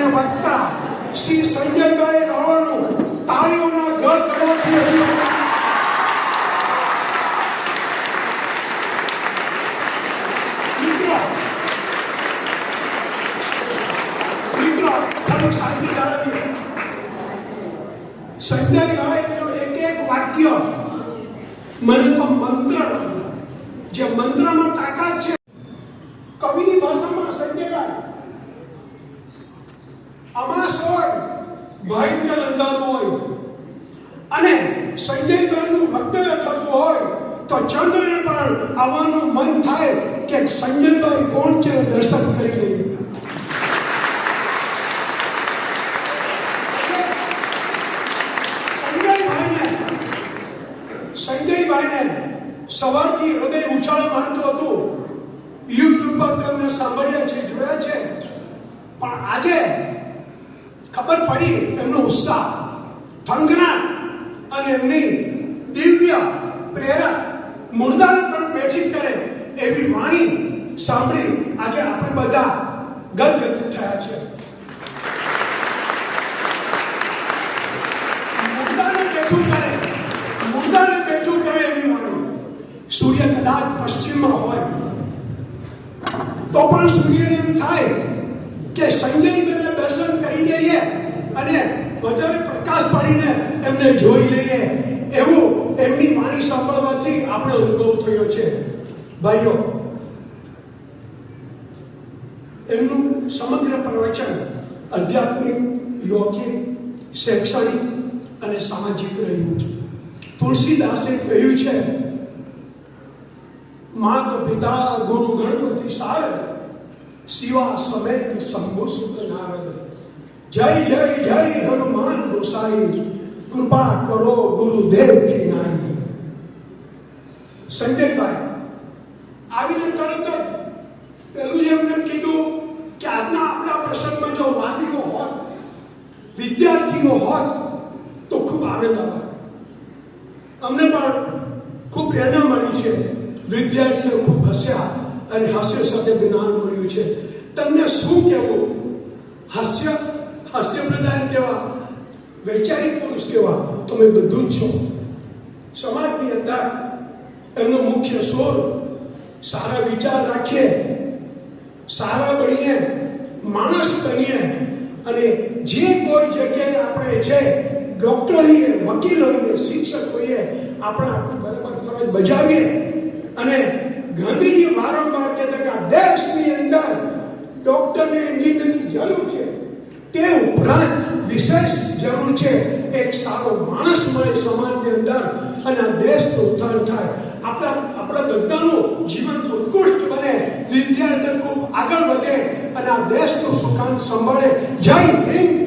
અને વક્તા શ્રી સંજયભાઈ રાવળનું તાળીઓના ઘર કરવાથી એક એક વાક્ય મને તો મંત્ર લાગ્યો જે મંત્રમાં તાકાત છે. અમાસ હોય? ભયંકર અંધારું હોય. અને સંજયભાઈનું વક્તવ્ય થતું હોય તો ચંદ્રને પણ આવવાનું મન થાય કે સંજયભાઈ કોણ છે? દર્શન કરી લઈએ સંજયભાઈને સવારથી હૃદય ઉછાળ મારતું હતું. યુટ્યુબ પર તમે સાંભળ્યા છે જોયા છે પણ આજે ખબર પડી એમનો ઉત્સાહ. થંગના અને એમની દિવ્ય, પ્રેરક મુર્દાને પણ બેઠી કરે એવી વાણી સાંભળી આજે આપણે બધા ગદગદિત થયા છે. સૂર્ય કદાચ પશ્ચિમમાં હોય, તો પણ સૂર્યને એમ થાય કે સંજયભાઈને દર્શન કરી દઈએ અને વધારે પ્રકાશ એમને જોઈ લઈએ. એવું એમની વાણી સાંભળવાથી આપણે અનુભવ થયો છે. ભાઈઓ, એમનું સમગ્ર પ્રવચન આધ્યાત્મિક યોગિક શૈક્ષણિક અને સામાજિક રહ્યું છે. તુલસીદાસે કહ્યું છે, માત પિતા ગુરુ ગણપતિ સાર શિવા સમેત શંભુ સુખ નારદ. જય જય જય, હનુમાન ગોસાઈ, કૃપા કરો ગુરુદેવ કી નાઈ. સંજયભાઈ આવીને તરત જ પેલું જે એમને કીધું કે આજના આપણા પ્રસંગમાં જો વાલીઓ હોત, વિદ્યાર્થીઓ હોત, તો ખૂબ આનંદ આવે અમને પણ ખૂબ પ્રેરણા મળી છે. વિદ્યાર્થીઓ ખૂબ હસ્યા અને હાસ્ય સાથે જ્ઞાન મળ્યું છે. તમને શું કહેવું? હાસ્ય? હાસ્ય પ્રધાન કેવા, વૈચારિક પુરુષ કેવા, તમે બધું જ છો. સમાજની અંદર એમનો મુખ્ય સોર સારા વિચાર રાખીએ, સારા બનીએ, માણસ બનીએ અને જે કોઈ જગ્યાએ આપણે છે ડોક્ટર હોઈએ, વકીલ હોઈએ, શિક્ષક હોઈએ, આપણા બરાબર ફરજ બજાવીએ. અને ગાંધીજી વારંવાર કહેતા કે આ દેશની અંદર ડોક્ટરને એન્જિનિયરની જરૂર છે. તે ઉપરાંત વિશેષ જરૂર છે, એક સારો માણસ મળે સમાજની અંદર અને દેશનું ઉત્થાન થાય. આપણા આપણા બધાનું જીવન ઉત્કૃષ્ટ બને વિદ્યાર્થી ખૂબ આગળ વધે અને આ દેશનું સુખાન સંભાળે. જય હિન્દ